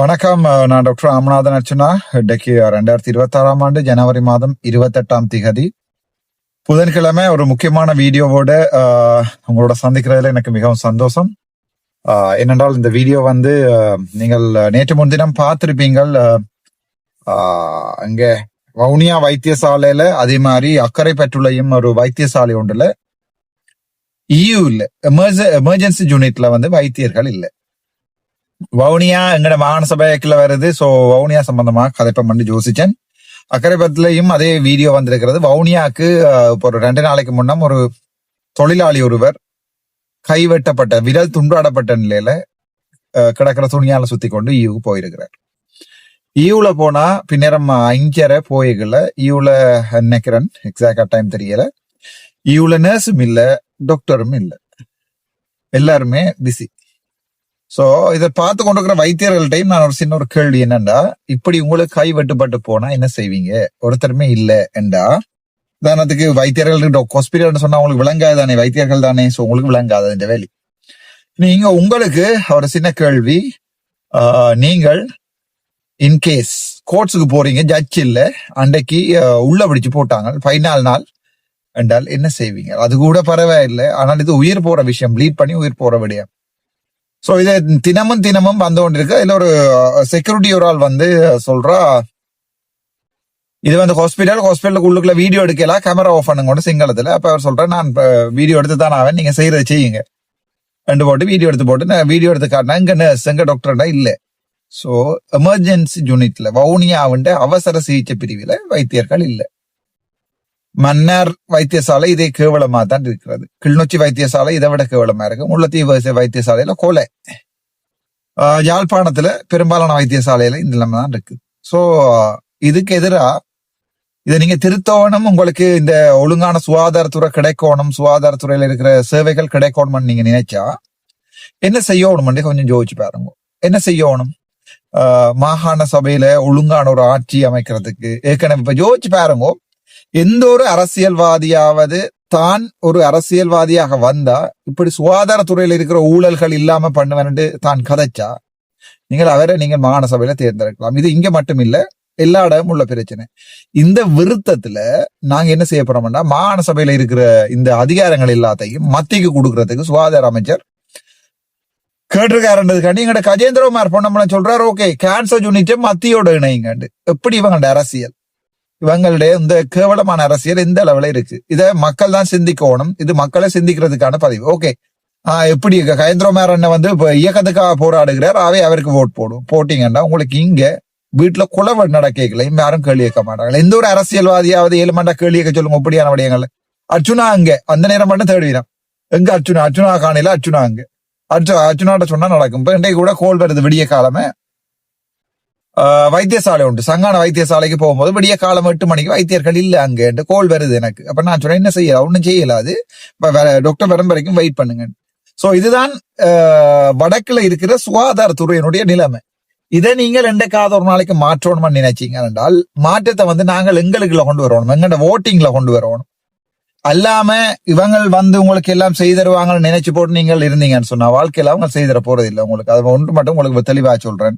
வணக்கம் நான் டாக்டர் ராமநாதன் அர்ச்சனா இன்றைக்கு ரெண்டாயிரத்தி இருபத்தி ஆறாம் ஆண்டு ஜனவரி மாதம் இருபத்தெட்டாம் திகதி. புதன்கிழமை ஒரு முக்கியமான வீடியோவோட உங்களோட சந்திக்கிறதுல எனக்கு மிகவும் சந்தோஷம். என்னென்றால் இந்த வீடியோ வந்து நீங்கள் நேற்று முன்தினம் பார்த்துருப்பீங்கள் அங்கே வவுனியா வைத்தியசாலையில அதே மாதிரி அக்கறை பெற்றுள்ளையும் ஒரு வைத்தியசாலை ஒன்றுல இயு இல்ல எமர்ஜென்சி யூனிட்ல வந்து வைத்தியர்கள் இல்லை. வவுனியா எங்கட மாகாண சபைக்குள்ள வருது. சோ வவுனியா சம்பந்தமா கதைப்பம் பண்ணி ஜோசிச்சேன். அக்கரைப்பத்திலையும் அதே வீடியோ வந்திருக்கிறது. வவுனியாக்கு இப்போ ஒரு ரெண்டு நாளைக்கு முன்னம் ஒரு தொழிலாளி ஒருவர் கைவெட்டப்பட்ட விரல் துண்டாடப்பட்ட நிலையில கிடக்கிற துணியால சுத்தி கொண்டு ஈவுக்கு போயிருக்கிறார். ஈவுல போனா பின்னரம் அஞ்சரை போய்கல. ஈவுல நினைக்கிறேன் எக்ஸாக்டா டைம் தெரியல. ஈவுல நர்ஸும் இல்ல டாக்டரும் இல்ல. எல்லாருமே பிஸி சோ இதை பார்த்து கொண்டிருக்கிற வைத்தியர்கள்ட்டையும் நான் ஒரு சின்ன ஒரு கேள்வி என்னன்னா இப்படி உங்களுக்கு கை வெட்டுப்பட்டு போனா என்ன செய்வீங்க? ஒருத்தருமே இல்ல என்றா? உதாரணத்துக்கு வைத்தியர்கள் ஹாஸ்பிட்டல் சொன்னா உங்களுக்கு விளங்காது தானே? வைத்தியர்கள் தானே? சோ உங்களுக்கு விளங்காது இந்த வேலை. நீங்க உங்களுக்கு ஒரு சின்ன கேள்வி. நீங்கள் இன்கேஸ் கோர்ட்ஸுக்கு போறீங்க ஜட்ஜ் இல்ல அன்றைக்கு உள்ள பிடிச்சு போட்டாங்க ஃபைனல் நாள் என்றால் என்ன செய்வீங்க? அது கூட பரவாயில்லை. ஆனால் இது உயிர் போற விஷயம் லீட் பண்ணி உயிர் போற விடயம். ஸோ இது தினமும் தினமும் வந்து கொண்டிருக்கு இதில் ஒரு செக்யூரிட்டி ஒரு ஆள் வந்து சொல்றா இது வந்து ஹாஸ்பிட்டல் ஹாஸ்பிட்டலுக்கு உள்ளுக்குள்ள வீடியோ எடுக்கலாம் கேமரா ஆஃப் பண்ணுங்க சிங்களத்தில். அப்போ அவர் சொல்றேன் நான் வீடியோ எடுத்து தான் ஆவேன் நீங்கள் செய்கிறத செய்யுங்க. ரெண்டு போட்டு வீடியோ எடுத்து போட்டு நான் வீடியோ எடுத்து காட்டினா இங்கே நர்ஸ் எங்க டாக்டர்டா இல்லை. ஸோ எமர்ஜென்சி யூனிட்ல வவுனியாவுண்ட அவசர சிகிச்சை பிரிவில் வைத்தியர்கள் இல்லை. மன்னார் வைத்தியசாலை இதே கேவலமா தான் இருக்கிறது. கிளிநொச்சி வைத்தியசாலை இதை விட கேவலமா இருக்கு. முள்ளத்தீவு வைத்தியசாலையில கொலை. ஆஹ் யாழ்ப்பாணத்துல பெரும்பாலான வைத்தியசாலையில இந்த நிலைமை தான் இருக்கு. சோ இதுக்கு எதிரா இதை நீங்க திருத்தவனும் உங்களுக்கு இந்த ஒழுங்கான சுகாதாரத்துறை கிடைக்கணும் சுகாதாரத்துறையில இருக்கிற சேவைகள் கிடைக்கணும்னு நீங்க நினைச்சா என்ன செய்யணும்னு கொஞ்சம் யோசிச்சு பாருங்க. என்ன செய்யணும்? ஆஹ் மாகாண சபையில ஒழுங்கான ஒரு ஆட்சி அமைக்கிறதுக்கு ஏற்கனவே இப்ப யோசிச்சு பாருங்க. எந்த ஒரு அரசியல்வாதியாவது தான் ஒரு அரசியல்வாதியாக வந்தா இப்படி சுகாதாரத்துறையில் இருக்கிற ஊழல்கள் இல்லாம பண்ணுவேன்ட்டு தான் கதைச்சா நீங்கள் அவரை நீங்கள் மாகாண சபையில தேர்ந்தெடுக்கலாம். இது இங்க மட்டும் இல்ல எல்லா இடமும் உள்ள பிரச்சனை. இந்த விருத்தத்துல நாங்க என்ன செய்ய போறோம்னா மாகாண சபையில இருக்கிற இந்த அதிகாரங்கள் எல்லாத்தையும் மத்திக்கு கொடுக்கறதுக்கு சுகாதார அமைச்சர் கேட்டிருக்காருன்றதுக்காண்டி எங்கட கஜேந்திரகுமார் பொன்னம்பலம் சொல்றாரு ஓகே கேன்சர் யூனிட்டை மத்தியோட இணையுங்கண்டு எப்படி இவங்களோட அரசியல்? இவங்களுடைய இந்த கேவலமான அரசியல் எந்த அளவுல இருக்கு. இதை மக்கள் தான் சிந்திக்கணும். இது மக்களை சிந்திக்கிறதுக்கான பதிவு. ஓகே. ஆஹ் எப்படி கயந்திரமார் அண்ணன் வந்து இப்போ இயக்கத்துக்காக போராடுகிறார். அவை அவருக்கு ஓட் போடும். போட்டீங்கன்னா உங்களுக்கு இங்க வீட்டுல குலவ நடக்கல யாரும் கேள்வி கேட்க மாட்டாங்க எந்த ஒரு அரசியல்வாதியாவது ஏழு மண்டா கேள்வி கேட்க சொல்லுங்க இப்படியான விடயங்கள். அர்ச்சுனா அங்க. அந்த நேரம் மட்டும் தேடுவீரான் எங்க அர்ச்சுனா அர்ச்சுனா காணையில அர்ச்சுனா அங்க. அர்ச்சு அர்ச்சுனாட்ட சொன்னா நடக்கும். இப்ப இன்றைக்கு கூட கோல் வருது விடிய காலமே. வைத்தியசாலை உண்டு. சங்கான வைத்தியசாலைக்கு போகும்போது விடிய காலம் எட்டு மணிக்கு வைத்தியர்கள் இல்லை அங்கேன்ட்டு கோல் வருது எனக்கு. அப்ப நான் சொன்னேன் என்ன செய்யல ஒன்றும் செய்யலாது வேற டாக்டர் வரும் வரைக்கும் வெயிட் பண்ணுங்க ஸோ இதுதான் வடக்கில் வடக்குல இருக்கிற சுகாதாரத்துறையினுடைய நிலைமை. இதை நீங்கள் ரெண்டுக்காவது ஒரு நாளைக்கு மாற்றணும்னு நினைச்சீங்க என்றால் மாற்றத்தை வந்து நாங்கள் எங்களுக்குள்ள கொண்டு வரணும். எங்கள்ட ஓட்டிங்ல கொண்டு வரணும். அல்லாம இவங்கள் வந்து உங்களுக்கு எல்லாம் செய்து தருவாங்கன்னு நினைச்சு போட்டு நீங்கள் இருந்தீங்கன்னு சொன்னா வாழ்க்கையில அவங்க செய்து தர போறது இல்லை உங்களுக்கு. அது ஒன்று மட்டும் உங்களுக்கு தெளிவா சொல்றேன்.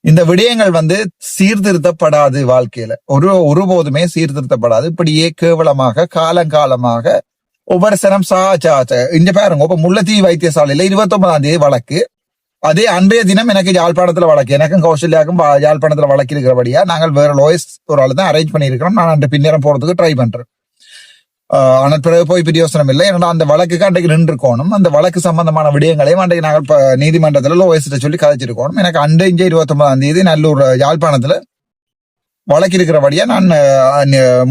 இந்த விடயங்கள் வந்து சீர்திருத்தப்படாது வாழ்க்கையில. ஒரு ஒருபோதுமே சீர்திருத்தப்படாது. இப்படியே கேவலமாக காலங்காலமாக உபரிசனம் சா இங்க பாருங்க இப்ப முல்லைத்தீவு வைத்தியசாலையில இருபத்தி ஒன்பதாம் தேதி வழக்கு. அதே அன்றைய தினம் எனக்கு யாழ்ப்பாணத்துல வழக்கு. எனக்கும் கௌசல்யாக்கும் வா- யாழ்ப்பாணத்துல வழக்கு இருக்கிறபடியா நாங்கள் வேற லோயஸ் ஒரு ஆள் தான் அரேஞ்ச் பண்ணியிருக்கிறோம். நான் அன்று பின்னரம் போறதுக்கு ட்ரை பண்றேன். ஆனால் பிறகு போய் பிரயோசனம் இல்லை. ஏன்னா அந்த வழக்குக்கு அன்றைக்கு நின்று அந்த வழக்கு சம்பந்தமான விடயங்களையும் அன்றைக்கு நாங்கள் இப்போ நீதிமன்றத்தில் லோயஸ்ட சொல்லி கதைச்சிருக்கோம் எனக்கு அன்று இருபத்தொன்பதாம் தேதி நல்லூர் யாழ்ப்பாணத்தில் வழக்கு இருக்கிறபடியா நான்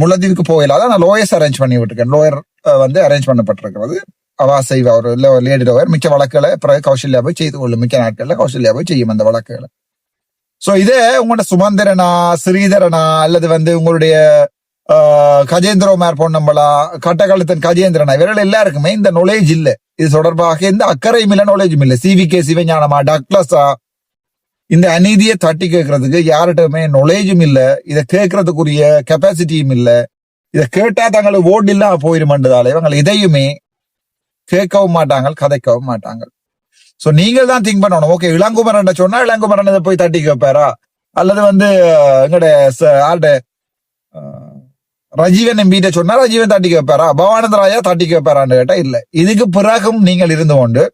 முள்ளதீவுக்கு ந- போயிடாத நான் லோயர்ஸ் அரேஞ்ச் பண்ணி விட்டுருக்கேன். லோயர் வந்து அரேஞ்ச் பண்ணப்பட்டிருக்கிறது. அவா செய்வா ஒரு லேடி லோயர் மிச்ச வழக்குகளை பிறகு கௌசல்யா போய் செய்து கொள்ளும். மிக்க நாட்களில் கௌசல்யா போய் செய்யும் அந்த வழக்குகளை. ஸோ இதே உங்களோட சுமந்திரனா ஸ்ரீதரனா அல்லது வந்து உங்களுடைய கஜேந்திரகுமார் பொன்னம்பலா கட்டகழுத்தன் கஜேந்திரனா இவர்கள் எல்லாருக்குமே இந்த நாலேஜ் இல்ல. இது தொடர்பாக எந்த அக்கறையும் இல்ல நாலேஜும் இல்ல. சிவி கே சிவஞானமா டக்ளஸா இந்த அநீதியை தட்டி கேட்கறதுக்கு யார்கிட்டமே நாலேஜும் இல்ல. இதை கேட்கறதுக்குரிய கெப்பாசிட்டியும் இல்ல. இதை கேட்டா தங்களுக்கு ஓட் இல்லாம போயிருமன்றதால இவங்க இதையுமே கேட்கவும் மாட்டாங்க கதைக்கவும் மாட்டாங்க. சோ நீங்கள் தான் திங்க் பண்ணணும். ஓகே இளங்குமரன் சொன்னா இளங்குமரன் இதை போய் தட்டி கேட்பாரா? அல்லது வந்து எங்கட ஆர்ட ரஜீவன் எம்பிட்ட சொன்னா ரஜீவன் தட்டி வைப்பாரா பவானந்த ராஜா தட்டி வைப்பாரான்னு கேட்டா இல்ல. இதுக்கு பிறகும் நீங்கள் இருந்து கொண்டு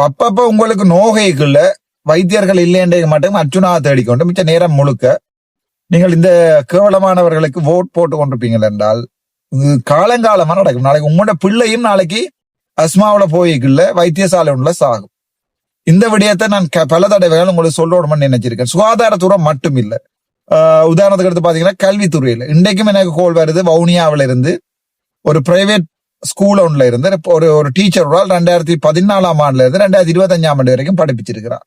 அப்பப்ப உங்களுக்கு நோகைக்குள்ள வைத்தியர்கள் இல்லைன்றே மட்டும் அர்ஜுனா தேடிக்கொண்டு மிச்ச நேரம் முழுக்க நீங்கள் இந்த கேவலமானவர்களுக்கு ஓட் போட்டு கொண்டிருப்பீங்கள் என்றால் காலங்காலமா நடக்கும். நாளைக்கு உங்களோட பிள்ளையும் நாளைக்கு அஸ்மாவில் போய்க்குள்ள வைத்தியசாலை உள்ள சாகும். இந்த விடயத்தை நான் க- பல தடவைகள் உங்களுக்கு சொல்லணும்னு நினைச்சிருக்கேன். சுகாதாரத்துறை மட்டும் இல்லை. உதாரணத்துக்கு எடுத்து பார்த்தீங்கன்னா கல்வித்துறையில். இன்றைக்கும் எனக்கு கோல் வருது வவுனியாவில் இருந்து ஒரு பிரைவேட் ஸ்கூல் ஒன்றில் இருந்து ஒரு ஒரு டீச்சரோட ரெண்டாயிரத்தி பதினாலாம் ஆண்டுல இருந்து ரெண்டாயிரத்தி இருபத்தஞ்சாம் ஆண்டு வரைக்கும் படிப்பிச்சிருக்கிறான்.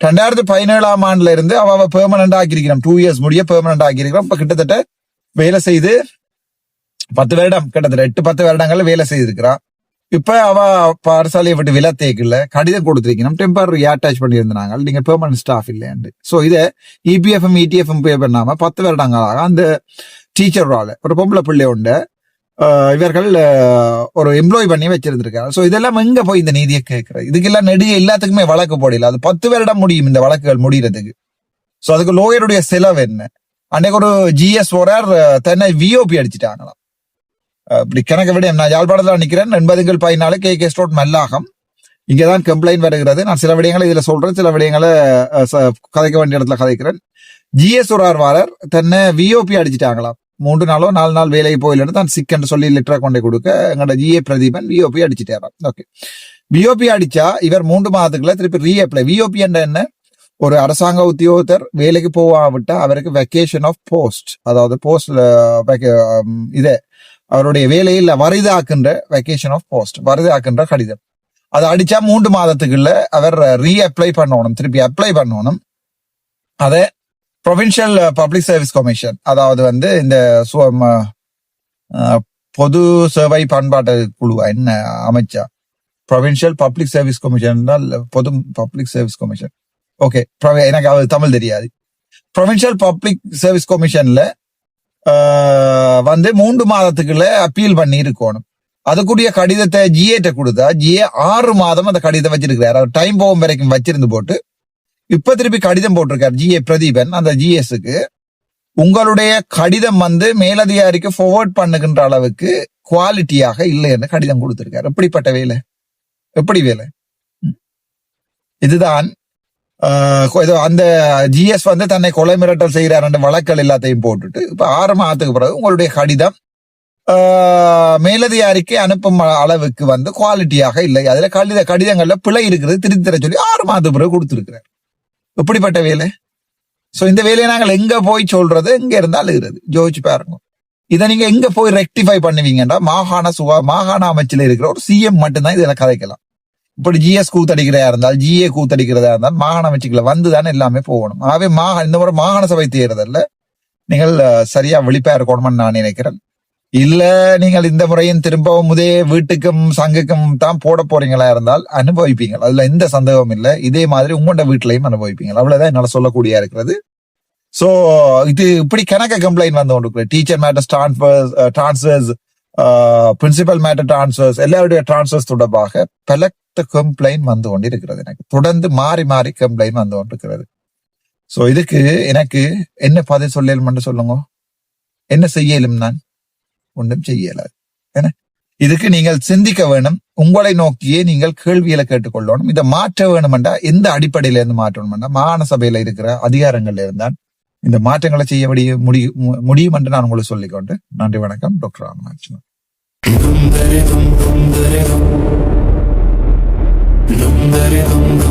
ரெண்டாயிரத்தி பதினேழாம் ஆண்டுல இருந்து அவ பெர்மனண்ட் ஆக்கியிருக்கிறான். டூ இயர்ஸ் முடிய பெர்மனண்ட் ஆக்கியிருக்கிறோம் இப்போ கிட்டத்தட்ட வேலை செய்து பத்து வருடம் கிட்டத்தட்ட எட்டு பத்து வருடங்கள்ல வேலை செய்திருக்கிறான். இப்ப அவ பாடசாலையை விட்டு விலை தேக்கல கடிதம் கொடுத்துருக்கணும் டெம்பரரி அட்டாச் பண்ணியிருந்தாங்க. நீங்க பெர்மனன்ட் ஸ்டாஃப் இல்லையாண்டு. ஸோ இதை இபிஎஃப்எம் இடிஎஃப்எம் பே பண்ணாம பத்து வருடங்களாக அந்த டீச்சரால ஒரு பொம்பளை பிள்ளை உண்டு இவர்கள் ஒரு எம்ப்ளாய் பண்ணி வச்சிருந்திருக்காங்க ஸோ இதெல்லாம் எங்க போய் இந்த நீதியை கேட்கறது? இதுக்கெல்லாம் நெடிய எல்லாத்துக்குமே வழக்கு போடல. அது பத்து வருடம் முடியும் இந்த வழக்குகள் முடியறதுக்கு. ஸோ அதுக்கு லோயருடைய செலவு என்ன? அன்னைக்கு ஒரு ஜிஎஸ் ஓரார் தன்னை விஓபி அடிச்சிட்டாங்களாம். இப்படி கணக்க விட நான் யாழ்ப்பாணத்தில் நிற்கிறேன் எண்பதுகள் பதினாலு கே கே ஸ்டோட் மல்லாகம். இங்கதான் கம்ப்ளைண்ட் வருகிறது. நான் சில விடயங்களை இதில் சொல்கிறேன் சில விடயங்களை ச- கதைக்க வேண்டிய இடத்துல கதைக்கிறேன். ஜிஎஸ் ஒரு தன்னை விஓபி அடிச்சிட்டாங்களாம் மூன்று நாளோ நாலு நாள் வேலைக்கு போயிலன்னு தான் சிக்கன் சொல்லி லிட்டரா கொண்டு கொடுக்க எங்களோட ஜிஏ பிரதீபன் விஓபி அடிச்சிட்டாராம் ஓகே விஓபி அடிச்சா இவர் மூன்று மாதத்துக்குள்ள திருப்பி ரீஅப்ளை விஓபி என்ற என்ன? ஒரு அரசாங்க உத்தியோகத்தர் வேலைக்கு போவாவிட்டா அவருக்கு வெக்கேஷன் ஆஃப் போஸ்ட் அதாவது போஸ்ட் இதே அவருடைய வேலையில் வரிதாக்குன்ற வெக்கேஷன் ஆஃப் போஸ்ட் வரிதாக்குன்ற கடிதம். அதை அடிச்சா மூன்று மாதத்துக்குள்ள அவர் ரீஅப்ளை பண்ணணும் திருப்பி அப்ளை பண்ணணும். அதை ப்ரொவின்ஷியல் பப்ளிக் சர்வீஸ் கமிஷன் அதாவது வந்து இந்த ம, பொது சேவை பண்பாட்டு குழு என்ன அமைச்சா? ப்ரொவின்ஷியல் பப்ளிக் சர்வீஸ் கமிஷன் பொது பப்ளிக் சர்வீஸ் கமிஷன் ஓகே எனக்கு அது தமிழ் தெரியாது. ப்ரொவின்ஷியல் பப்ளிக் சர்வீஸ் கமிஷன்ல வந்து மூன்று மாதத்துக்குள்ள அப்பீல் பண்ணி இருக்கணும். அதுக்குரிய கடிதத்தை ஜிஏட்ட கொடுத்தா ஜிஏ ஆறு மாதம் அந்த கடிதம் வச்சிருக்கிறார். அவர் டைம் போகும் வரைக்கும் வச்சிருந்து போட்டு இப்ப திருப்பி கடிதம் போட்டிருக்காரு ஜிஏ பிரதீபன் அந்த ஜிஎஸ்க்கு உங்களுடைய கடிதம் வந்து மேலதிகாரிக்கு forward பண்ணுகின்ற அளவுக்கு குவாலிட்டியாக இல்லைன்னு கடிதம் கொடுத்திருக்காரு. எப்படிப்பட்ட வேலை? எப்படி வேலை? ம். இதுதான் அந்த ஜிஎஸ் வந்து தன்னை கொலை மிரட்டல் செய்கிறார் வழக்கல் எல்லாத்தையும் போட்டுட்டு இப்ப ஆறு மாதத்துக்கு பிறகு உங்களுடைய கடிதம் மேலதிகாரிக்கு அனுப்பும் அளவுக்கு வந்து குவாலிட்டியாக இல்லை. அதுல கடித கடிதங்கள்ல பிழை இருக்கிறது திருத்தி தர சொல்லி ஆறு மாதத்துக்கு பிறகு கொடுத்திருக்கிறார். எப்படிப்பட்ட வேலை? ஸோ இந்த வேலையை நாங்கள் எங்க போய் சொல்றது? எங்க இருந்தாலும் இருக்கிறது. ஜோதிச்சு பாருங்க. இதை நீங்க எங்க போய் ரெக்டிஃபை பண்ணுவீங்கன்னா மாகாண சுகா மாகாண அமைச்சில் இருக்கிற ஒரு சிஎம் மட்டும்தான் இதில் கதைக்கலாம். இப்படி ஜிஎஸ் கூத்தடிக்கிறதா இருந்தால் ஜிஏ கூத்தடிக்கிறதா இருந்தால் மாகாண அமைச்சுக்களை வந்து தானே எல்லாமே போகணும். ஆகவே மாகா இந்த முறை மாகாண சபை தேர்தலில் நீங்கள் சரியா விழிப்பா இருக்கணும்னு நான் நினைக்கிறேன். இல்ல நீங்கள் இந்த முறையும் திரும்பவும் முதே வீட்டுக்கும் சங்குக்கும் தான் போட போறீங்களா இருந்தால் அனுபவிப்பீங்க அதுல எந்த சந்தேகமும் இல்ல. இதே மாதிரி உங்களோட வீட்லயும் அனுபவிப்பீங்க அவ்வளவுதான் என்னால சொல்லக்கூடிய இருக்கிறது. சோ இது இப்படி கணக்க கம்ப்ளைண்ட் வந்து கொண்டு teacher matters transfers transfers principal matter transfers எல்லாருடைய டிரான்ஸ்ஃபர்ஸ் தொடர்பாக பல கம்ப்ளைண்ட் வந்து கொண்டிருக்கிறது எனக்கு. தொடர்ந்து மாறி மாறி கம்ப்ளைண்ட் வந்து கொண்டிருக்கிறது. சோ இதுக்கு எனக்கு என்ன பதில் சொல்லலும் சொல்லுங்க? என்ன செய்யலும் நான்? ஒன்றும் செய்யலாது என்ன? இதுக்கு நீங்கள் சிந்திக்க வேணும். உங்களை நோக்கியே நீங்கள் கேள்விகளை கேட்டுக்கொள்ளணும். இதை மாற்ற வேணுமெண்டா எந்த அடிப்படையில இருந்து மாற்றணும்னா மாகாண சபையில இருக்கிற அதிகாரங்கள்ல இருந்தான் இந்த மாற்றங்களை செய்ய முடிய முடியும் முடியும் என்று நான் உங்களுக்கு சொல்லிக்கொண்டு நன்றி வணக்கம். டாக்டர் ராமநாதன். அர்ஜுனா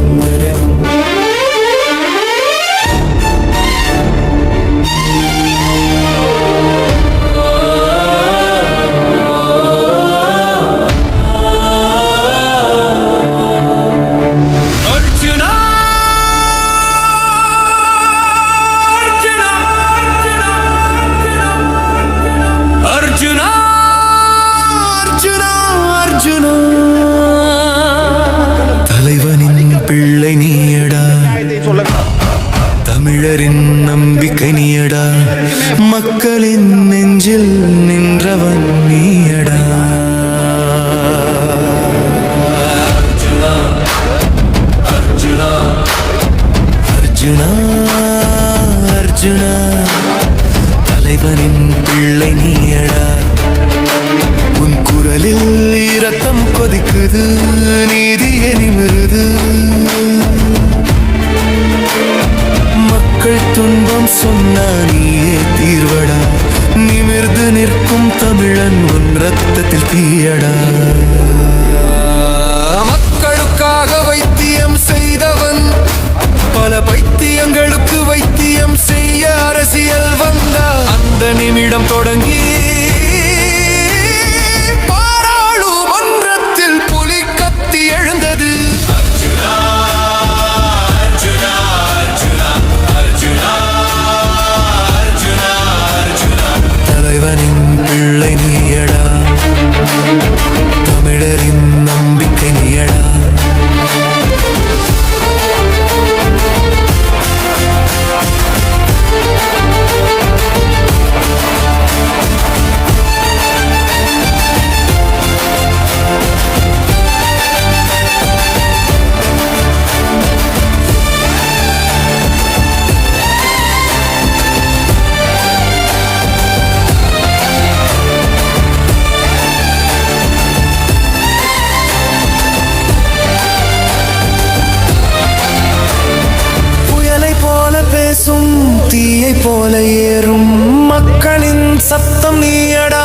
சத்தம் நீயடா